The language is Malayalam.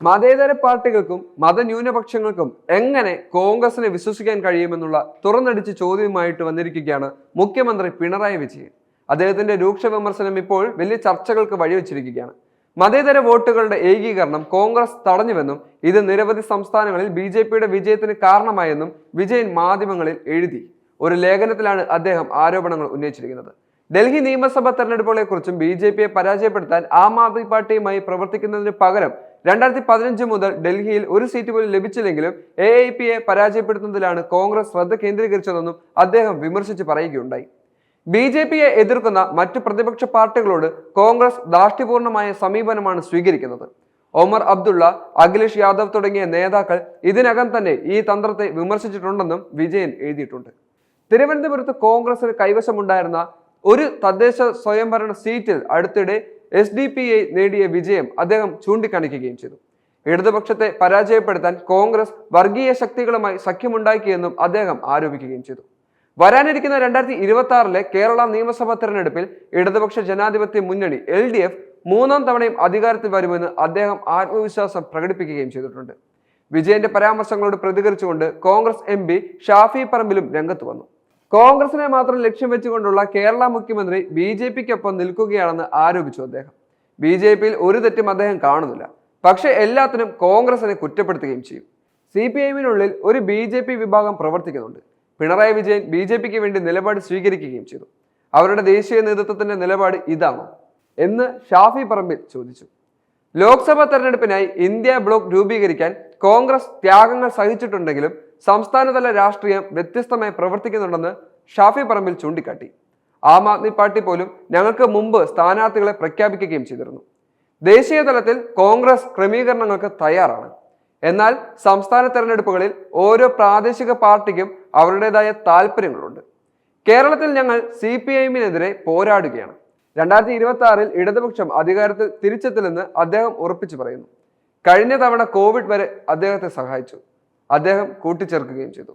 മതേതര പാർട്ടികൾക്കും മതന്യൂനപക്ഷങ്ങൾക്കും എങ്ങനെ കോൺഗ്രസിനെ വിശ്വസിക്കാൻ കഴിയുമെന്നുള്ള തുറന്നടിച്ച് ചോദ്യവുമായിട്ട് വന്നിരിക്കുകയാണ് മുഖ്യമന്ത്രി പിണറായി വിജയൻ. അദ്ദേഹത്തിന്റെ രൂക്ഷ വിമർശനം ഇപ്പോൾ വലിയ ചർച്ചകൾക്ക് വഴിവെച്ചിരിക്കുകയാണ്. മതേതര വോട്ടുകളുടെ ഏകീകരണം കോൺഗ്രസ് തടഞ്ഞുവെന്നും ഇത് നിരവധി സംസ്ഥാനങ്ങളിൽ ബി ജെ പിയുടെ വിജയത്തിന് കാരണമായെന്നും വിജയൻ മാധ്യമങ്ങളിൽ എഴുതി. ഒരു ലേഖനത്തിലാണ് അദ്ദേഹം ആരോപണങ്ങൾ ഉന്നയിച്ചിരിക്കുന്നത്. ഡൽഹി നിയമസഭാ തെരഞ്ഞെടുപ്പുകളെ കുറിച്ചും ബി ജെ പിയെ പരാജയപ്പെടുത്താൻ ആം ആദ്മി പാർട്ടിയുമായി പ്രവർത്തിക്കുന്നതിന് പകരം രണ്ടായിരത്തി പതിനഞ്ച് മുതൽ ഡൽഹിയിൽ ഒരു സീറ്റ് പോലും ലഭിച്ചില്ലെങ്കിലും എ ഐ പിയെ പരാജയപ്പെടുത്തുന്നതിലാണ് കോൺഗ്രസ് ശ്രദ്ധ കേന്ദ്രീകരിച്ചതെന്നും അദ്ദേഹം വിമർശിച്ച് പറയുകയുണ്ടായി. ബി ജെ പിയെ എതിർക്കുന്ന മറ്റു പ്രതിപക്ഷ പാർട്ടികളോട് കോൺഗ്രസ് ദാഷ്ട്യപൂർണമായ സമീപനമാണ് സ്വീകരിക്കുന്നത്. ഒമർ അബ്ദുള്ള അഖിലേഷ് യാദവ് തുടങ്ങിയ നേതാക്കൾ ഇതിനകം തന്നെ ഈ തന്ത്രത്തെ വിമർശിച്ചിട്ടുണ്ടെന്നും വിജയൻ എഴുതിയിട്ടുണ്ട്. തിരുവനന്തപുരത്ത് കോൺഗ്രസിന് കൈവശമുണ്ടായിരുന്ന ഒരു തദ്ദേശ സ്വയംഭരണ സീറ്റിൽ അടുത്തിടെ എസ് ഡി പി ഐ നേടിയ വിജയം അദ്ദേഹം ചൂണ്ടിക്കാണിക്കുകയും ചെയ്തു. ഇടതുപക്ഷത്തെ പരാജയപ്പെടുത്താൻ കോൺഗ്രസ് വർഗീയ ശക്തികളുമായി സഖ്യമുണ്ടാക്കിയെന്നും അദ്ദേഹം ആരോപിക്കുകയും ചെയ്തു. വരാനിരിക്കുന്ന രണ്ടായിരത്തി ഇരുപത്തി ആറിലെ കേരള നിയമസഭാ തെരഞ്ഞെടുപ്പിൽ ഇടതുപക്ഷ ജനാധിപത്യ മുന്നണി എൽ ഡി എഫ് മൂന്നാം തവണയും അധികാരത്തിൽ വരുമെന്ന് അദ്ദേഹം ആത്മവിശ്വാസം പ്രകടിപ്പിക്കുകയും ചെയ്തിട്ടുണ്ട്. വിജയന്റെ പരാമർശങ്ങളോട് പ്രതികരിച്ചുകൊണ്ട് കോൺഗ്രസ് എം ഷാഫി പറമ്പിലും രംഗത്ത് വന്നു. കോൺഗ്രസിനെ മാത്രം ലക്ഷ്യം വെച്ചുകൊണ്ടുള്ള കേരള മുഖ്യമന്ത്രി ബി ജെ പിക്കൊപ്പം നിൽക്കുകയാണെന്ന് ആരോപിച്ചു അദ്ദേഹം. ബി ജെ പിയിൽ ഒരു തെറ്റും അദ്ദേഹം കാണുന്നില്ല. പക്ഷേ എല്ലാത്തിനും കോൺഗ്രസിനെ കുറ്റപ്പെടുത്തുകയും ചെയ്യും. സി പി ഐഎമ്മിനുള്ളിൽ ഒരു ബി ജെ പി വിഭാഗം പ്രവർത്തിക്കുന്നുണ്ട്. പിണറായി വിജയൻ ബി ജെ പിക്ക് വേണ്ടി നിലപാട് സ്വീകരിക്കുകയും ചെയ്തു. അവരുടെ ദേശീയ നേതൃത്വത്തിന്റെ നിലപാട് ഇതാണ് എന്ന് ഷാഫി പറമ്പിൽ ചോദിച്ചു. ലോക്സഭാ തെരഞ്ഞെടുപ്പിനായി ഇന്ത്യ ബ്ലോക്ക് രൂപീകരിക്കാൻ കോൺഗ്രസ് ത്യാഗങ്ങൾ സഹിച്ചിട്ടുണ്ടെങ്കിലും സംസ്ഥാനതല രാഷ്ട്രീയം വ്യത്യസ്തമായി പ്രവർത്തിക്കുന്നുണ്ടെന്ന് ഷാഫി പറമ്പിൽ ചൂണ്ടിക്കാട്ടി. ആം ആദ്മി പാർട്ടി പോലും ഞങ്ങൾക്ക് മുമ്പ് സ്ഥാനാർത്ഥികളെ പ്രഖ്യാപിക്കുകയും ചെയ്തിരുന്നു. ദേശീയ തലത്തിൽ കോൺഗ്രസ് ക്രമീകരണങ്ങൾക്ക് തയ്യാറാണ്. എന്നാൽ സംസ്ഥാന തെരഞ്ഞെടുപ്പുകളിൽ ഓരോ പ്രാദേശിക പാർട്ടിക്കും അവരുടേതായ താല്പര്യങ്ങളുണ്ട് കേരളത്തിൽ ഞങ്ങൾ സി പി ഐഎമ്മിനെതിരെ പോരാടുകയാണ്. രണ്ടായിരത്തി ഇരുപത്തി ആറിൽ ഇടതുപക്ഷം അധികാരത്തിൽ തിരിച്ചെത്തില്ലെന്ന് അദ്ദേഹം ഉറപ്പിച്ചു പറയുന്നു. കഴിഞ്ഞ തവണ കോവിഡ് വരെ അദ്ദേഹത്തെ സഹായിച്ചു. അദ്ദേഹം കൂട്ടിച്ചേർക്കുകയും ചെയ്തു.